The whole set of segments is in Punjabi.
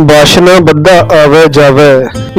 ਬਾਸ਼ਨਾ ਬੱਧਾ ਆਵੇ ਜਾਵੇ।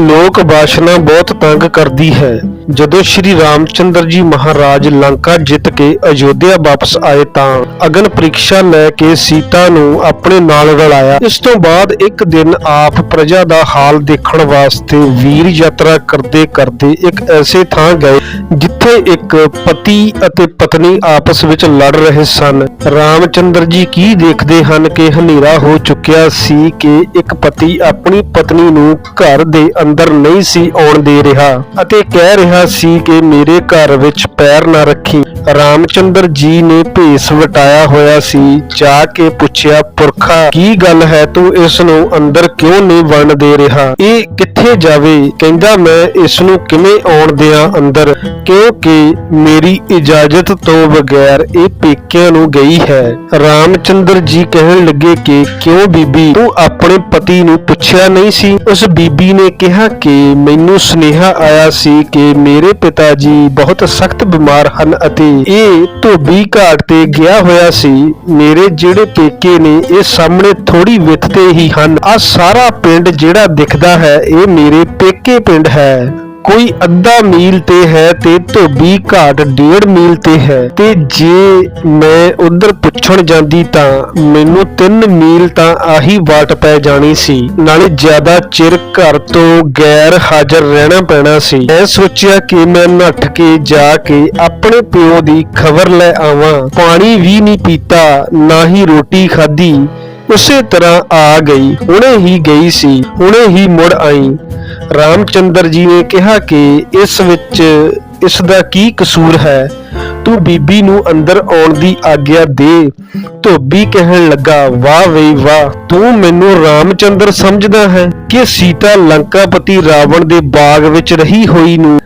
ਲੋਕ ਵਾਸ਼ਨਾ ਬਹੁਤ ਤੰਗ ਕਰਦੀ ਹੈ। ਜਦੋਂ ਸ਼੍ਰੀ ਰਾਮਚੰਦਰ ਜੀ ਮਹਾਰਾਜ ਲੰਕਾ ਜਿੱਤ ਕੇ ਅਯੋਧਿਆ ਵਾਪਸ ਆਏ ਤਾਂ ਅਗਨ ਪ੍ਰੀਖਿਆ ਲੈ ਕੇ ਸੀਤਾ ਨੂੰ ਆਪਣੇ ਨਾਲ ਰਲਾਇਆ। ਇਸ ਤੋਂ ਬਾਅਦ ਇੱਕ ਦਿਨ ਆਪ ਪ੍ਰਜਾ ਦਾ ਹਾਲ ਦੇਖਣ ਵਾਸਤੇ ਵੀਰ ਯਾਤਰਾ ਕਰਦੇ ਕਰਦੇ ਇੱਕ ਐਸੇ ਥਾਂ ਗਏ ਜਿੱਥੇ ਇੱਕ ਪਤੀ ਅਤੇ ਪਤਨੀ ਆਪਸ ਵਿੱਚ ਲੜ ਰਹੇ ਸਨ। ਰਾਮਚੰਦਰ ਜੀ ਕੀ ਦੇਖਦੇ ਹਨ ਕਿ ਹਨੇਰਾ ਹੋ ਚੁੱਕਿਆ ਸੀ ਕਿ ਇੱਕ ਪਤੀ ਆਪਣੀ ਪਤਨੀ ਨੂੰ ਘਰ ਦੇ ਅੰਦਰ ਨਹੀਂ ਸੀ ਆਉਣ ਦੇ ਰਿਹਾ ਅਤੇ ਕਹਿ ਰਿਹਾ ਸੀ ਕਿ ਮੇਰੇ ਘਰ ਵਿੱਚ ਪੈਰ ਨਾ ਰੱਖੀ। ਰਾਮਚੰਦਰ ਜੀ ਨੇ ਭੇਸ ਵਟਾਇਆ ਹੋਇਆ ਸੀ, ਜਾ ਕੇ ਪੁੱਛਿਆ, ਪੁਰਖਾ, ਕੀ ਗੱਲ ਹੈ ਤੂੰ ਇਸ ਨੂੰ ਅੰਦਰ ਕਿਉਂ ਨਹੀਂ ਵੜਨ ਦੇ ਰਿਹਾ? ਇਹ ਕਿੱਥੇ ਜਾਵੇ? ਕਹਿੰਦਾ, ਮੈਂ ਇਸ ਨੂੰ ਕਿਵੇਂ ਆਉਣ ਦਿਆਂ ਅੰਦਰ? ਕਿਉਂਕਿ ਮੇਰੀ ਇਜਾਜ਼ਤ ਤੋਂ ਬਗੈਰ ਇਹ ਪੇਕਿਆਂ ਨੂੰ ਗਈ ਹੈ। ਰਾਮਚੰਦਰ ਜੀ ਕਹਿਣ ਲੱਗੇ ਕਿ, ਕਿਉਂ ਬੀਬੀ? ਤੂੰ ਆਪਣੇ ਪਤੀ ਨੂੰ ਪੁੱਛਿਆ ਨਹੀਂ ਸੀ? ਉਸ ਬੀਬੀ ਨੇ ਕਿਹਾ ਕਿ, ਮੈਨੂੰ ਸੁਨੇਹਾ ਆਇਆ ਸੀ ਕਿ ਮੇਰੇ ਪਿਤਾ ਜੀ ਬਹੁਤ ਸਖਤ ਬਿਮਾਰ ਹਨ ਅਤੇ ਇਹ ਧੋਬੀ ਘਾਟ ਤੇ ਗਿਆ ਹੋਇਆ ਸੀ, ਮੇਰੇ ਜਿਹੜੇ ਪੇਕੇ ਨੇ ਇਹ ਸਾਹਮਣੇ ਥੋੜੀ ਵਿੱਥ ਤੇ ਹੀ ਹਨ। ਆ ਸਾਰਾ ਪਿੰਡ ਜਿਹੜਾ ਦਿਖਦਾ ਹੈ, ਇਹ ਮੇਰੇ ਪੇਕੇ ਪਿੰਡ ਹੈ। ਕੋਈ ਅੱਧਾ ਮੀਲ ਤੇ ਹੈ ਤੇ ਧੋਬੀ ਘਾਟ ਡੇਢ ਮੀਲ ਤੇ ਹੈ। ਤੇ ਜੇ ਮੈਂ ਉਧਰ ਪੁੱਛਣ ਜਾਂਦੀ ਤਾਂ ਮੈਨੂੰ 3 ਮੀਲ ਤਾਂ ਆਹੀ ਵਾਟ ਪੈ ਜਾਣੀ ਸੀ। ਨਾਲੇ ਜ਼ਿਆਦਾ ਚਿਰ ਘਰ ਤੋਂ ਗੈਰ ਹਾਜ਼ਰ ਰਹਿਣਾ ਪੈਣਾ ਸੀ। ਮੈਂ ਸੋਚਿਆ ਕਿ ਮੈਂ ਨੱਠ ਕੇ ਜਾ ਕੇ ਆਪਣੇ ਪਿਓ ਦੀ ਖਬਰ ਲੈ ਆਵਾਂ। ਪਾਣੀ ਵੀ ਨਹੀਂ ਪੀਤਾ, ਨਾ ਹੀ ਰੋਟੀ ਖਾਧੀ। ਉਸੇ ਤਰ੍ਹਾਂ ਆ ਗਈ। ਹੁਣੇ ਹੀ ਗਈ ਸੀ, ਹੁਣੇ ਹੀ ਮੁੜ ਆਈ। ਰਾਮਚੰਦਰ ਜੀ ਨੇ ਕਿਹਾ ਕਿ ਇਸ ਵਿੱਚ ਇਸ ਦਾ ਕੀ ਕਸੂਰ ਹੈ? ਤੂੰ ਬੀਬੀ ਨੂੰ ਅੰਦਰ ਆਉਣ ਦੀ ਆਗਿਆ ਦੇ। ਧੋਬੀ ਕਹਿਣ ਲੱਗਾ, ਵਾਹ ਵੇ, ਵਾਹ, ਤੂੰ ਮੈਨੂੰ ਰਾਮਚੰਦਰ ਸਮਝਦਾ ਹੈ ਕਿ ਸੀਤਾ ਲੰਕਾਪਤੀ ਰਾਵਣ ਦੇ ਬਾਗ ਵਿੱਚ ਰਹੀ ਹੋਈ ਨੂੰ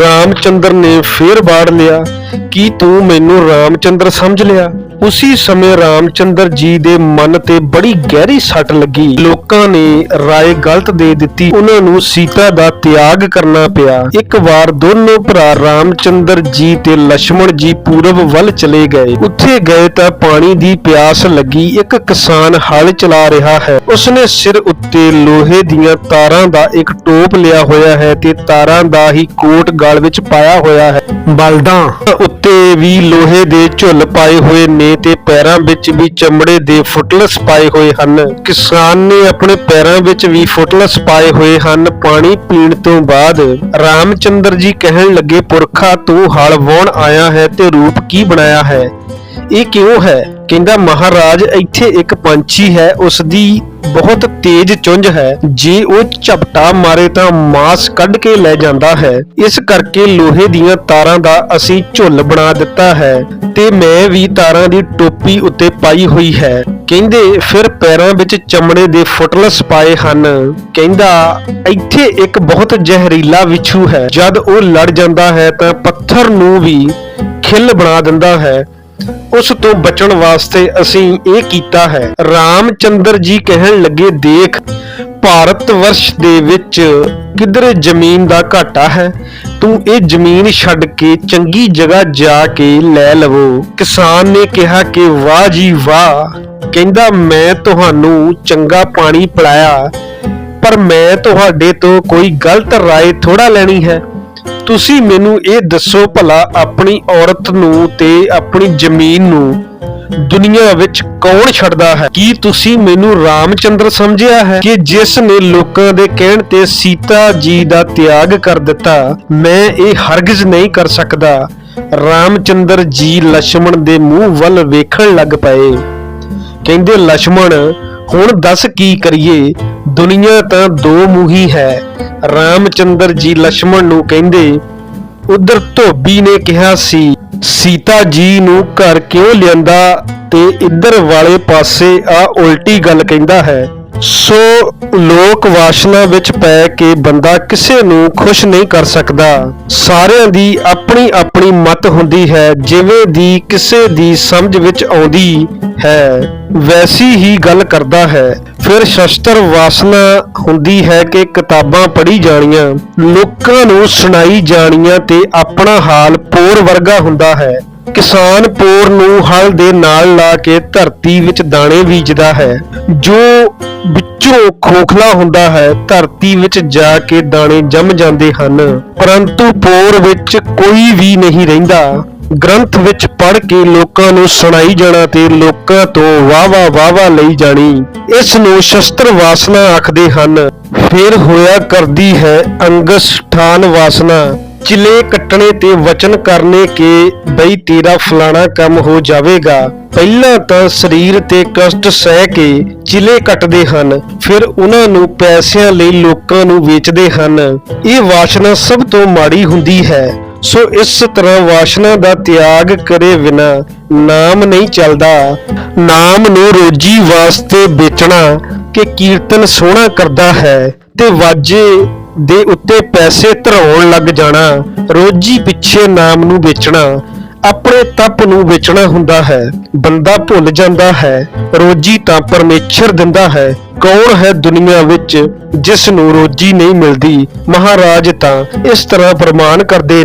ਰਾਮਚੰਦਰ ਨੇ ਫੇਰ ਬਾੜ ਲਿਆ। ਕਿ ਤੂੰ ਮੈਨੂੰ ਰਾਮਚੰਦਰ ਸਮਝ ਲਿਆ? ਉਸੇ ਸਮੇਂ ਰਾਮਚੰਦਰ ਜੀ ਦੇ ਮਨ ਤੇ ਬੜੀ ਗਹਿਰੀ ਸੱਟ ਲੱਗੀ। ਲੋਕਾਂ ਨੇ ਰਾਏ ਗਲਤ ਦੇ ਦਿੱਤੀ। ਉਹਨਾਂ ਨੂੰ ਸੀਤਾ ਦਾ ਤਿਆਗ ਕਰਨਾ ਪਿਆ। ਇੱਕ ਵਾਰ ਦੋਨੋਂ ਭਰਾ ਰਾਮਚੰਦਰ ਜੀ ਤੇ ਲక్ష్మణ ਜੀ ਪੂਰਬ ਵੱਲ ਚਲੇ ਗਏ। ਉੱਥੇ ਗਏ ਤਾਂ ਪਾਣੀ ਦੀ ਪਿਆਸ ਲੱਗੀ। ਇੱਕ ਕਿਸਾਨ ਹਲ ਚਲਾ ਰਿਹਾ ਹੈ। ਉਸਨੇ ਸਿਰ ਉੱਤੇ ਲੋਹੇ ਦੀਆਂ ਤਾਰਾਂ ਦਾ ਇੱਕ ਟੋਪ ਲਿਆ ਹੋਇਆ ਹੈ ਤੇ ਤਾਰਾਂ ਦਾ ਹੀ ਕੋਟ ਗਲ ਵਿੱਚ ਪਾਇਆ ਹੋਇਆ ਹੈ। ਬਲਦਾਂ। ਉੱਤੇ ਵੀ ਲੋਹੇ ਦੇ ਝੁੱਲ ਪਾਏ ਹੋਏ ਨੇ। ਤੇ ਪੈਰਾਂ ਵਿੱਚ ਵੀ ਚਮੜੇ ਦੇ ਫੁੱਟਲਸ ਪਾਏ ਹੋਏ ਹਨ। ਕਿਸਾਨ ਨੇ ਆਪਣੇ ਪੈਰਾਂ ਵਿੱਚ ਵੀ ਫੁੱਟਲਸ ਪਾਏ ਹੋਏ ਹਨ। ਪਾਣੀ ਪੀਣ ਤੋਂ ਬਾਅਦ ਰਾਮਚੰਦਰ ਜੀ ਕਹਿਣ ਲੱਗੇ, ਪੁਰਖਾ, ਤੂੰ ਹਲ ਵਾਹੁਣ ਆਇਆ ਹੈ ਤੇ ਰੂਪ ਕੀ ਬਣਾਇਆ ਹੈ? ਇਹ ਕਿਉਂ ਹੈ? ਕਹਿੰਦਾ, ਮਹਾਰਾਜ, ਇੱਥੇ ਇੱਕ ਪੰਛੀ ਹੈ ਉਸ ਦੀ ਬਹੁਤ ਤੇਜ਼ ਚੁੰਝ ਹੈ। ਜੇ ਉਹ ਝਪਟਾ ਮਾਰੇ ਤਾਂ ਮਾਸ ਕੱਢ ਕੇ ਲੈ ਜਾਂਦਾ ਹੈ। ਇਸ ਕਰਕੇ ਲੋਹੇ ਦੀਆਂ ਤਾਰਾਂ ਦਾ ਅਸੀਂ ਝੁੱਲ ਬਣਾ ਦਿੱਤਾ ਹੈ ਤੇ ਮੈਂ ਵੀ ਤਾਰਾਂ ਦੀ ਟੋਪੀ ਉੱਤੇ ਪਾਈ ਹੋਈ ਹੈ। ਕਹਿੰਦੇ, ਫਿਰ ਪੈਰਾਂ ਵਿੱਚ ਚਮੜੇ ਦੇ ਫੁੱਟਲਸ ਪਾਏ ਹਨ। ਕਹਿੰਦਾ, ਇੱਥੇ ਇੱਕ ਬਹੁਤ ਜ਼ਹਿਰੀਲਾ ਵਿਛੂ ਹੈ। ਜਦ ਉਹ ਲੜ ਜਾਂਦਾ ਹੈ ਤਾਂ ਪੱਥਰ ਨੂੰ ਵੀ ਖਿੱਲ ਬਣਾ ਦਿੰਦਾ ਹੈ। ਉਸ ਤੋਂ ਬਚਣ ਵਾਸਤੇ ਅਸੀਂ ਇਹ ਕੀਤਾ ਹੈ ਰਾਮਚੰਦਰ ਜੀ ਕਹਿਣ ਲੱਗੇ ਦੇਖ ਭਾਰਤ ਵਰਸ਼ ਦੇ ਵਿੱਚ ਕਿਧਰੇ ਜ਼ਮੀਨ ਦਾ ਘਾਟਾ ਹੈ ਤੂੰ ਇਹ ਜ਼ਮੀਨ ਛੱਡ ਕੇ ਚੰਗੀ ਜਗ੍ਹਾ ਜਾ ਕੇ ਲੈ ਲਵੋ ਕਿਸਾਨ ਨੇ ਕਿਹਾ ਕਿ ਵਾਹ ਜੀ ਵਾਹ ਕਹਿੰਦਾ ਮੈਂ ਤੁਹਾਨੂੰ ਚੰਗਾ ਪਾਣੀ ਪਿਲਾਇਆ ਪਰ ਮੈਂ ਤੁਹਾਡੇ ਤੋਂ ਕੋਈ ਗਲਤ رائے ਥੋੜਾ ਲੈਣੀ ਹੈ ਤੁਸੀਂ ਮੈਨੂੰ ਇਹ ਦੱਸੋ ਭਲਾ ਆਪਣੀ ਔਰਤ ਨੂੰ ਤੇ ਆਪਣੀ ਜ਼ਮੀਨ ਨੂੰ ਦੁਨੀਆ ਵਿੱਚ ਕੌਣ ਛੱਡਦਾ ਹੈ? ਕੀ ਤੁਸੀਂ ਮੈਨੂੰ ਰਾਮਚੰਦਰ ਸਮਝਿਆ ਹੈ ਕਿ ਜਿਸ ਨੇ ਲੋਕਾਂ ਦੇ ਕਹਿਣ ਤੇ ਸੀਤਾ ਜੀ ਦਾ ਤਿਆਗ ਕਰ ਦਿੱਤਾ, ਮੈਂ ਇਹ ਹਰਗਿਜ਼ ਨਹੀਂ ਕਰ ਸਕਦਾ? ਰਾਮਚੰਦਰ ਜੀ ਲక్ష్మణ ਦੇ ਮੂੰਹ ਵੱਲ ਵੇਖਣ ਲੱਗ ਪਏ। ਕਹਿੰਦੇ ਲక్ష్మణ ਹੁਣ ਦੱਸ ਕੀ ਕਰੀਏ? ਦੁਨੀਆ ਤਾਂ ਦੋ ਮੂੰਹੀ ਹੈ। ਰਾਮਚੰਦਰ ਜੀ ਲక్ష్మణ ਨੂੰ ਕਹਿੰਦੇ, ਉਧਰ ਧੋਬੀ ਨੇ ਕਿਹਾ ਸੀ, ਸੀਤਾ ਜੀ ਨੂੰ ਘਰ ਕਿਉਂ ਲਿਆਂਦਾ ਤੇ ਇੱਧਰ ਵਾਲੇ ਪਾਸੇ ਆ ਉਲਟੀ ਗੱਲ ਕਹਿੰਦਾ ਹੈ। ਸੋ ਲੋਕ ਵਾਸ਼ਨਾ ਵਿੱਚ ਪੈ ਕੇ ਬੰਦਾ ਕਿਸੇ ਨੂੰ ਖੁਸ਼ ਨਹੀਂ ਕਰ ਸਕਦਾ। ਸਾਰਿਆਂ ਦੀ ਆਪਣੀ ਆਪਣੀ ਮਤ ਹੁੰਦੀ ਹੈ, ਜਿਵੇਂ ਦੀ ਕਿਸੇ ਦੀ ਸਮਝ ਵਿੱਚ ਆਉਂਦੀ ਹੈ, ਵੈਸੀ ਹੀ ਗੱਲ ਕਰਦਾ ਹੈ। ਫਿਰ ਸ਼ਸਤਰ ਵਾਸਨਾ ਹੁੰਦੀ ਹੈ ਕਿ ਕਿਤਾਬਾਂ ਪੜ੍ਹੀ ਜਾਣੀਆਂ, ਲੋਕਾਂ ਨੂੰ ਸੁਣਾਈ ਜਾਣੀਆਂ ਤੇ ਆਪਣਾ ਹਾਲ ਪੋਰ ਵਰਗਾ ਹੁੰਦਾ ਹੈ। ਕਿਸਾਨ ਪੋਰ ਨੂੰ ਹਲ ਦੇ ਨਾਲ ਲਾ ਕੇ ਧਰਤੀ ਵਿੱਚ ਦਾਣੇ ਬੀਜਦਾ ਹੈ। ਜੋ ਵਿੱਚੋਂ ਖੋਖਲਾ ਹੁੰਦਾ ਹੈ, ਧਰਤੀ ਵਿੱਚ ਜਾ ਕੇ ਦਾਣੇ ਜੰਮ ਜਾਂਦੇ ਹਨ। ਪਰੰਤੂ ਪੋਰ ਵਿੱਚ ਕੋਈ ਵੀ ਨਹੀਂ ਰਹਿੰਦਾ। ਗ੍ਰੰਥ ਵਿੱਚ ਪੜ੍ਹ ਕੇ ਲੋਕਾਂ ਨੂੰ ਸੁਣਾਈ ਜਾਣਾ ਤੇ ਲੋਕਾਂ ਤੋਂ ਵਾਵਾ ਵਾਵਾ ਲਈ ਜਾਣੀ। ਇਸ ਨੂੰ ਸ਼ਸਤਰ ਵਾਸਨਾ ਆਖਦੇ ਹਨ। ਫਿਰ ਹੋਇਆ ਕਰਦੀ ਹੈ ਅੰਗਸ ਠਾਨ ਵਾਸਨਾ। ਚਿਲੇ ਕੱਟਣੇ ਤੇ ਵਚਨ ਕਰਨੇ ਕੇ ਬਈ ਤੇਰਾ ਫਲਾਣਾ ਕੰਮ ਹੋ ਜਾਵੇਗਾ। ਪਹਿਲਾਂ ਤਾਂ ਸਰੀਰ ਤੇ ਕਸ਼ਟ ਸਹਿ ਕੇ ਚਿਲੇ ਕੱਟਦੇ ਹਨ। ਫਿਰ ਉਹਨਾਂ ਨੂੰ ਪੈਸਿਆਂ ਲਈ ਲੋਕਾਂ ਨੂੰ ਵੇਚਦੇ ਹਨ। ਇਹ ਵਾਸ਼ਨਾ ਸਭ ਤੋਂ ਮਾੜੀ ਹੁੰਦੀ ਹੈ। ਸੋ ਇਸ ਤਰ੍ਹਾਂ ਵਾਸ਼ਨਾ ਦਾ ਤਿਆਗ ਕਰੇ ਬਿਨਾ ਨਾਮ ਨਹੀਂ ਚੱਲਦਾ। ਨਾਮ ਨੂੰ ਰੋਜੀ ਵਾਸਤੇ ਵੇਚਣਾ ਕਿ ਕੀਰਤਨ ਸੋਹਣਾ ਕਰਦਾ ਹੈ ਤੇ ਵਾਜੇ ਦੇ ਉੱਤੇ ਪੈਸੇ ਧਰਾਉਣ ਲੱਗ ਜਾਣਾ, ਰੋਜੀ ਪਿੱਛੇ ਨਾਮ ਨੂੰ ਵੇਚਣਾ, ਆਪਣੇ ਤਪ ਨੂੰ ਵੇਚਣਾ ਹੁੰਦਾ ਹੈ। ਬੰਦਾ ਭੁੱਲ ਜਾਂਦਾ ਹੈ, ਰੋਜੀ ਤਾਂ ਪਰਮੇਸ਼ਰ ਦਿੰਦਾ ਹੈ। ਕੌਣ ਹੈ ਦੁਨੀਆ ਵਿੱਚ ਜਿਸ ਨੂੰ ਰੋਜੀ ਨਹੀਂ ਮਿਲਦੀ? ਮਹਾਰਾਜ ਤਾਂ ਇਸ ਤਰ੍ਹਾਂ ਪ੍ਰਮਾਣ ਕਰਦੇ ਨੇ